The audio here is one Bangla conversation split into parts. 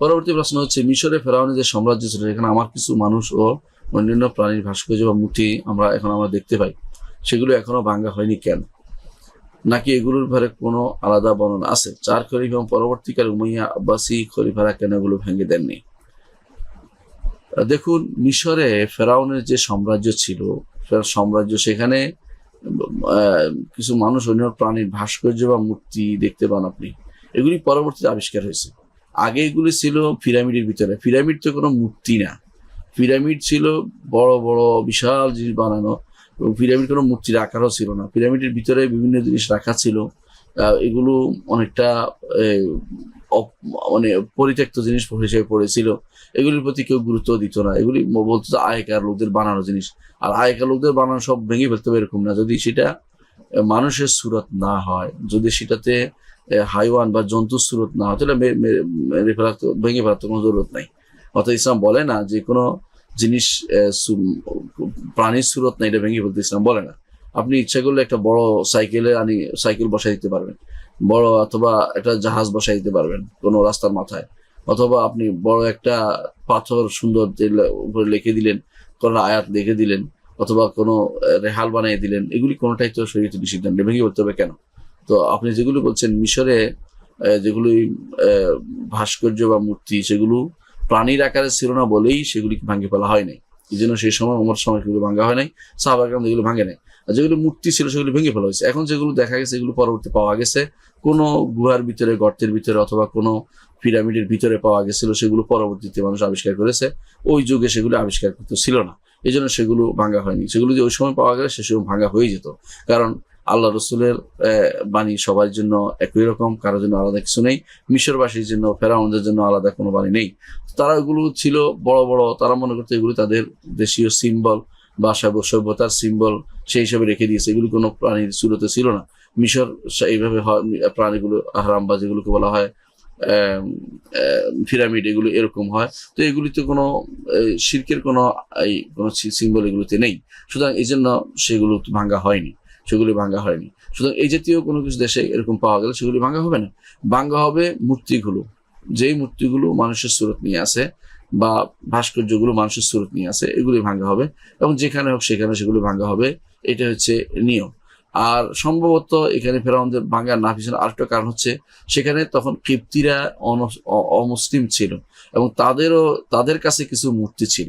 পরবর্তী প্রশ্ন হচ্ছে, মিশরে ফেরাউনের যে সাম্রাজ্য ছিল, এখানে আমার কিছু মানুষ ও অন্যান্য প্রাণীর ভাস্কর্য বা মূর্তি আমরা এখন আমরা দেখতে পাই। সেগুলো এখনও ভাঙ্গা হয়নি কেন? নাকি এগুলোর ব্যাপারে কোনো আলাদা বর্ণনা আছে? চার খরিফ এবং পরবর্তীকালে উমাইয়া আব্বাসি খলিফারা কেন এগুলো ভেঙে দেননি? দেখুন, মিশরে ফেরাউনের যে সাম্রাজ্য ছিল সাম্রাজ্য, সেখানে কিছু মানুষ অন্য প্রাণীর ভাস্কর্য বা মূর্তি দেখতে পান আপনি। এগুলি পরবর্তীতে আবিষ্কার হয়েছে। আগে এগুলি ছিল পিরামিডের ভিতরে। পিরামিড তো কোনো মূর্তি না। পিরামিড ছিল বড় বড়, বিশাল জিনিস বানানো এবং পিরামিড কোনো মূর্তির আকারও ছিল না। পিরামিডের ভিতরে বিভিন্ন জিনিস রাখা ছিল। এগুলো অনেকটা মানে পরিত্যক্ত জিনিস হিসেবে পড়েছিল। এগুলির প্রতি কেউ গুরুত্ব দিত না। এগুলি বলতো যে আগেকার লোকদের বানানো জিনিস। আর আয়কার লোকদের বানানো সব ভেঙে ফেলতে হবে এরকম না। যদি সেটা মানুষের সুরত না হয়, যদি সেটাতে হাইওয়ান বা জন্তুর সুরত না মে- মেরে ভেঙে ফেলার তো কোনো জরুরত নাই। অর্থাৎ ইসলাম বলে না যে কোনো জিনিস প্রাণীর সুরত না, এটা ভেঙে ফেলতে ইসলাম বলে না। আপনি ইচ্ছা করলে একটা বড় সাইকেলে আনি, সাইকেল বসাই দিতে পারবেন। বড় অথবা একটা জাহাজ বসাই দিতে পারবেন, কোনো রাস্তার মাথায়। অথবা আপনি বড় একটা পাথর সুন্দর উপরে লিখে দিলেন, কোনো আয়াত লিখে দিলেন, অথবা কোনো রেহাল বানিয়ে দিলেন, এগুলি কোনোটাই তো শরীর নিষিদ্ধ ভেঙে বলতে হবে কেন? তো আপনি যেগুলো বলছেন, মিশরে যেগুলি ভাস্কর্য বা মূর্তি, সেগুলো প্রাণীর আকারে ছিল না বলেই সেগুলি ভাঙে ফেলা হয় নাই। এই জন্য সেই সময় ওমর সময় সেগুলো ভাঙা হয় নাই সাহাবাগাম যেগুলো ভাঙে নাই। আর যেগুলো মূর্তি ছিল সেগুলো ভেঙে ফেলা হয়েছে। এখন যেগুলো দেখা গেছে, এগুলো পরবর্তী পাওয়া গেছে। কোনো গুহার ভিতরে, গর্তের ভিতরে অথবা কোনো পিরামিডের ভিতরে পাওয়া গেছিল, সেগুলো পরবর্তীতে মানুষ আবিষ্কার করেছে। ওই যুগে সেগুলো আবিষ্কার করতে ছিল না। এই জন্য সেগুলো ভাঙা হয়নি। সেগুলো যদি ওই সময় পাওয়া গেলে, সে সময় ভাঙা হয়ে যেত। কারণ আল্লাহ রসুলের বাণী সবার জন্য একই রকম, কারোর জন্য আলাদা কিছু নেই। মিশরবাসীর জন্য, ফেরাউনদের জন্য আলাদা কোনো বাণী নেই। তারা ওগুলো ছিল বড় বড়, তারা মনে করতো এগুলো তাদের দেশীয় সিম্বল বা সভ্য- সভ্যতার সিম্বল সেই হিসাবে রেখে দিয়েছে। এগুলো কোনো প্রাণীর সুরতে ছিল না। মিশর এইভাবে প্রাণীগুলো আহরাম বা যেগুলোকে বলা হয় পিরামিড এগুলো এরকম হয়। তো এগুলিতে কোনো শির্কের কোনো, এই, কোনো সিম্বল এগুলোতে নেই। সুতরাং এই জন্য সেগুলো ভাঙ্গা হয়নি। সেগুলি ভাঙ্গা হয়নি। সুতরাং এই জাতীয় কোনো কিছু দেশে এরকম পাওয়া গেলে সেগুলি ভাঙ্গা হবে না। ভাঙ্গা হবে মূর্তিগুলো। যেই মূর্তিগুলো মানুষের সুরত নিয়ে আসে বা ভাস্কর্যগুলো মানুষের সুরত নিয়ে আসে এগুলি ভাঙ্গা হবে এবং যেখানে হোক সেখানে সেগুলি ভাঙ্গা হবে। এটা হচ্ছে নিয়ম। আর সম্ভবত এখানে ফেরাউনদের ভাঙ্গার না পিছনে আরেকটা কারণ হচ্ছে সেখানে তখন কিপ্তিরা অমুসলিম ছিল এবং তাদেরও তাদের কাছে কিছু মূর্তি ছিল।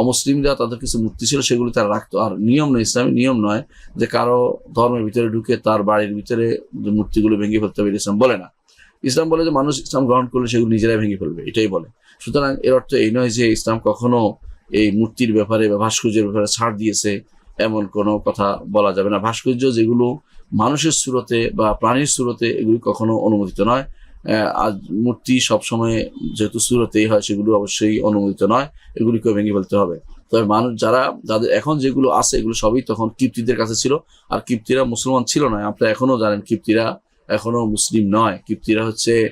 অমুসলিমরা তাদের কিছু মূর্তি ছিল সেগুলি তারা রাখতো। আর নিয়ম নয়, ইসলামী নিয়ম নয় যে কারও ধর্মের ভিতরে ঢুকে তার বাড়ির ভিতরে মূর্তিগুলো ভেঙে ফেলতে হবে ইসলাম বলে না। ইসলাম বলে যে মানুষ ইসলাম গ্রহণ করলে সেগুলো নিজেরাই ভেঙে ফেলবে, এটাই বলে। সুতরাং এর অর্থ এই নয় যে ইসলাম কখনো এই মূর্তির ব্যাপারে বা ভাস্কর্যের ব্যাপারে ছাড় দিয়েছে, এমন কোনো কথা বলা যাবে না। ভাস্কর্য যেগুলো মানুষের সুরতে বা প্রাণীর সুরতে এগুলি কখনো অনুমোদিত নয়। আজ মূর্তি সবসময় যেহেতু সুরতেই হয়, সেগুলো অবশ্যই অনুমোদিত নয়। এগুলিকে ভেঙে ফেলতে হবে। তবে মানুষ যারা, যাদের এখন যেগুলো আছে, এগুলো সবই তখন কিপ্তিদের কাছে ছিল। আর কিপ্তিরা মুসলমান ছিল না। আপনারা এখনও জানেন, কিপ্তিরা এখনও মুসলিম নয়। কিপ্তিরা হচ্ছে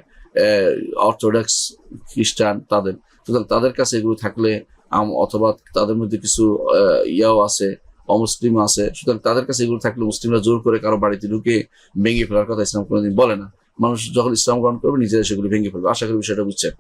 অর্থোডক্স খ্রিস্টান তাদের। সুতরাং তাদের কাছে এগুলো থাকলে আম- অথবা তাদের মধ্যে কিছু ইয়াও আছে অমুসলিম আছে। সুতরাং তাদের কাছে এগুলো থাকলে মুসলিমরা জোর করে কারও বাড়িতে ঢুকে ভেঙে ফেলার কথা ইসলাম কোনোদিন বলে না। মানুষ যখন ইসলাম গ্রহণ করবে নিজেরা সেগুলি ভেঙে ফেলবে। আশা করি বিষয়টা বুঝছেন।